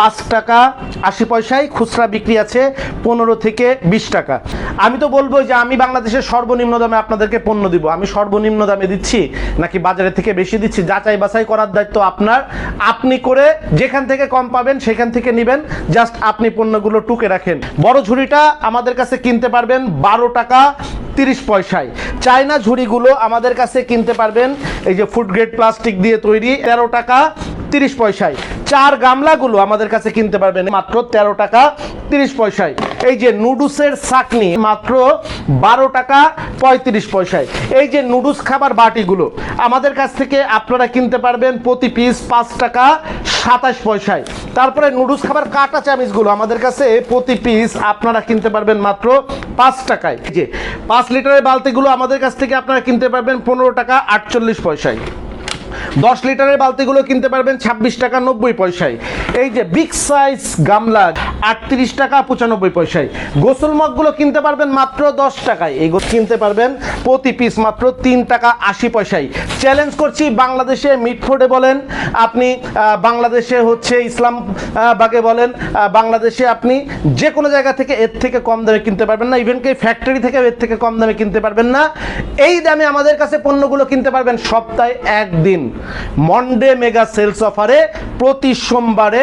পাঁচ টাকা আশি পয়সায় খুচরা বিক্রি আছে, পনেরো থেকে বিশ টাকা। আমি তো বলব যে আমি বাংলাদেশের সর্বনিম্ন দামে আপনাদেরকে পণ্য দিব। আমি সর্বনিম্ন দামে দিচ্ছি নাকি বাজারে থেকে বেশি দিচ্ছি? যাচাই বাছাই করার দায়িত্ব আপনার। আপনি করে যেখান থেকে কম পাবেন, সেখান থেকে নেবেন। জাস্ট আপনি পণ্যগুলো টুকে রাখেন। বড় ঝুড়িটা আমাদের কাছে কিনতে পারবেন বারো টাকা তিরিশ পয়সায়। চায়না ঝুড়িগুলো আমাদের কাছে কিনতে পারবেন। এই যে ফুড গ্রেড প্লাস্টিক দিয়ে তৈরি, তেরো টাকা তিরিশ পয়সায়। চার গামলাগুলো আমাদের কাছে কিনতে পারবেন। মাত্র তেরো টাকা তিরিশ পয়সায়। এই যে নুডলসের চাকনি মাত্র বারো টাকা পঁয়ত্রিশ পয়সায়। এই যে নুডলস খাবার বাটিগুলো, আমাদের কাছ থেকে আপনারা কিনতে পারবেন প্রতি পিস পাঁচ টাকা সাতাশ পয়সায়। তারপরে নুডলস খাবার কাটা চামিচগুলো আমাদের কাছে প্রতি পিস আপনারা কিনতে পারবেন মাত্র পাঁচ টাকায়। যে পাঁচ লিটারের বালতিগুলো আমাদের কাছ থেকে আপনারা কিনতে পারবেন পনেরো টাকা আটচল্লিশ পয়সায়। দশ লিটারের বালতিগুলো কিনতে পারবেন ছাব্বিশ টাকা নব্বই পয়সায়। এই যে বিগ সাইজ গামলা আটত্রিশ টাকা পঁচানব্বই পয়সায়। গোসল মগগুলো কিনতে পারবেন মাত্র দশ টাকায়। এই কিনতে পারবেন প্রতি পিস মাত্র তিন টাকা আশি পয়সায়। চ্যালেঞ্জ করছি বাংলাদেশে মিটফোর্ডে বলেন, আপনি বাংলাদেশে হচ্ছে ইসলাম বাগে বলেন বাংলাদেশে আপনি যে কোনো জায়গা থেকে এর থেকে কম দামে কিনতে পারবেন না ইভেন কি ফ্যাক্টরি থেকে এর থেকে কম দামে কিনতে পারবেন না। এই দামে আমাদের কাছে পণ্যগুলো কিনতে পারবেন সপ্তাহে একদিন। মন্ডে মেগা সেলস অফারে প্রতি সোমবারে